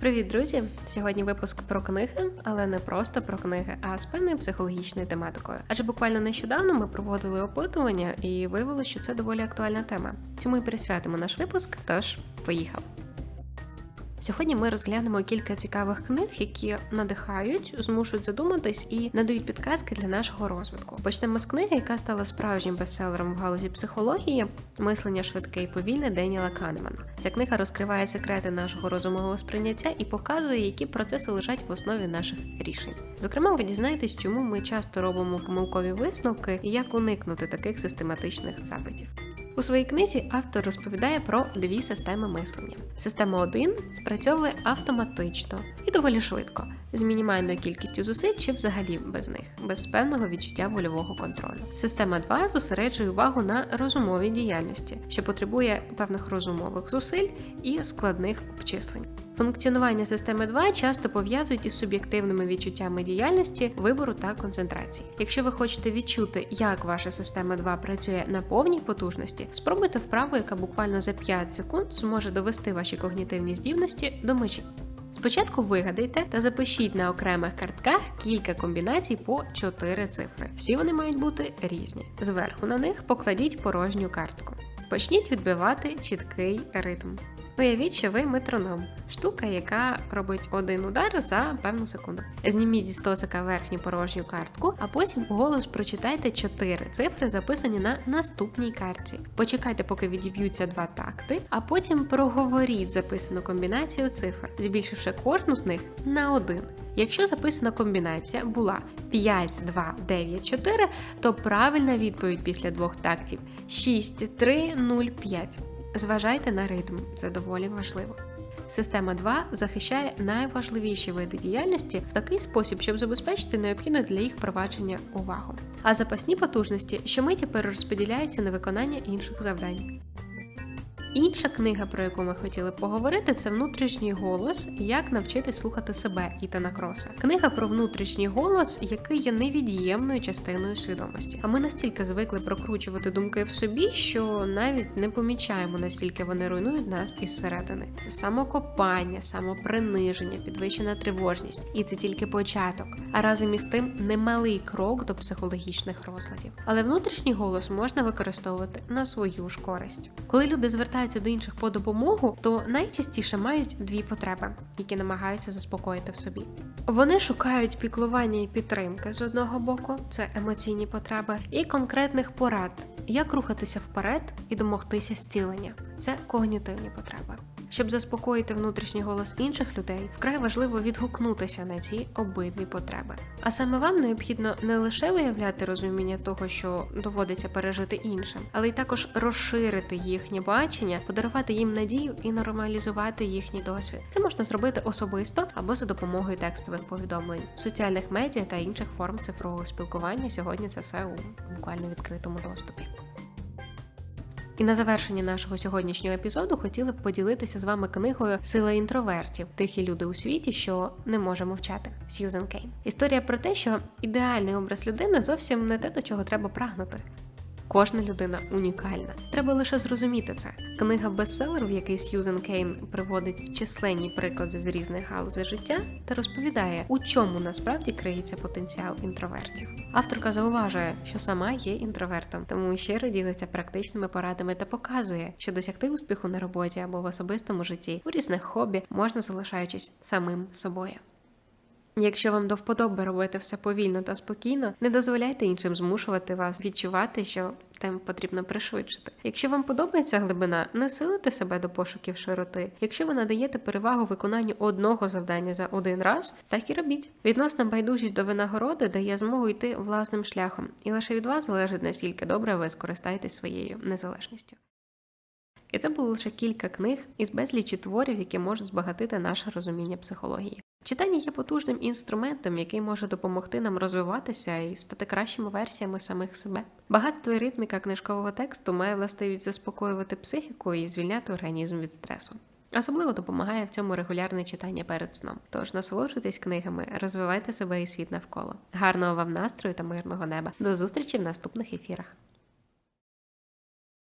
Привіт, друзі! Сьогодні випуск про книги, але не просто про книги, а з певною психологічною тематикою. Адже буквально нещодавно ми проводили опитування і виявилося, що це доволі актуальна тема. Цьому і присвятимо наш випуск. Тож поїхав. Сьогодні ми розглянемо кілька цікавих книг, які надихають, змушують задуматись і надають підказки для нашого розвитку. Почнемо з книги, яка стала справжнім бестселером в галузі психології Мислення швидке і повільне Деніела Канемана. Ця книга розкриває секрети нашого розумового сприйняття і показує, які процеси лежать в основі наших рішень. Зокрема, ви дізнаєтесь, чому ми часто робимо помилкові висновки і як уникнути таких систематичних запитів. У своїй книзі автор розповідає про дві системи мислення. Система 1 спрацьовує автоматично і доволі швидко, з мінімальною кількістю зусиль чи взагалі без них, без певного відчуття вольового контролю. Система 2 зосереджує увагу на розумовій діяльності, що потребує певних розумових зусиль і складних обчислень. Функціонування системи 2 часто пов'язують із суб'єктивними відчуттями діяльності, вибору та концентрації. Якщо ви хочете відчути, як ваша система 2 працює на повній потужності, спробуйте вправу, яка буквально за 5 секунд зможе довести ваші когнітивні здібності до межі. Спочатку вигадайте та запишіть на окремих картках кілька комбінацій по 4 цифри. Всі вони мають бути різні. Зверху на них покладіть порожню картку. Почніть відбивати чіткий ритм. Уявіть, що ви метроном, штука, яка робить один удар за певну секунду. Зніміть зі стосика верхню порожню картку, а потім голос прочитайте чотири цифри, записані на наступній картці. Почекайте, поки відіб'ються два такти, а потім проговоріть записану комбінацію цифр, збільшивши кожну з них на один. Якщо записана комбінація була 5, 2, 9, 4, то правильна відповідь після двох тактів 6, 3, 0, 5. Зважайте на ритм, це доволі важливо. Система 2 захищає найважливіші види діяльності в такий спосіб, щоб забезпечити необхідну для їх провадження увагу. А запасні потужності щомиті перерозподіляються на виконання інших завдань. Інша книга, про яку ми хотіли поговорити, це внутрішній голос, як навчитись слухати себе Ітана Кроса. Книга про внутрішній голос, який є невід'ємною частиною свідомості. А ми настільки звикли прокручувати думки в собі, що навіть не помічаємо, наскільки вони руйнують нас із середини. Це самокопання, самоприниження, підвищена тривожність, і це тільки початок. А разом із тим немалий крок до психологічних розладів. Але внутрішній голос можна використовувати на свою ж користь, коли люди звертаються звертаються до інших по допомогу, то найчастіше мають дві потреби, які намагаються заспокоїти в собі. Вони шукають піклування і підтримки з одного боку, це емоційні потреби, і конкретних порад, як рухатися вперед і домогтися зцілення. Це когнітивні потреби. Щоб заспокоїти внутрішній голос інших людей, вкрай важливо відгукнутися на ці обидві потреби. А саме вам необхідно не лише виявляти розуміння того, що доводиться пережити іншим, але й також розширити їхнє бачення, подарувати їм надію і нормалізувати їхній досвід. Це можна зробити особисто або за допомогою текстових повідомлень, соціальних медіа та інших форм цифрового спілкування. Сьогодні це все у буквально відкритому доступі. І на завершення нашого сьогоднішнього епізоду хотіли б поділитися з вами книгою Сила інтровертів тихі люди у світі, що не може мовчати. Сьюзен Кейн. Історія про те, що ідеальний образ людини зовсім не те, до чого треба прагнути. Кожна людина унікальна. Треба лише зрозуміти це. Книга бестселер, в якій Сьюзен Кейн приводить численні приклади з різних галузей життя та розповідає, у чому насправді криється потенціал інтровертів. Авторка зауважує, що сама є інтровертом, тому щиро ділиться практичними порадами та показує, що досягти успіху на роботі або в особистому житті у різних хобі можна залишаючись самим собою. Якщо вам до вподоби робити все повільно та спокійно, не дозволяйте іншим змушувати вас відчувати, що темп потрібно пришвидшити. Якщо вам подобається глибина, не силите себе до пошуків широти. Якщо ви надаєте перевагу виконанню одного завдання за один раз, так і робіть. Відносна байдужість до винагороди дає змогу йти власним шляхом, і лише від вас залежить наскільки добре ви скористаєтесь своєю незалежністю. І це було лише кілька книг із безлічі творів, які можуть збагатити наше розуміння психології. Читання є потужним інструментом, який може допомогти нам розвиватися і стати кращими версіями самих себе. Багатство і ритміка книжкового тексту має властивість заспокоювати психіку і звільняти організм від стресу. Особливо допомагає в цьому регулярне читання перед сном. Тож насолоджуйтесь книгами, розвивайте себе і світ навколо. Гарного вам настрою та мирного неба. До зустрічі в наступних ефірах.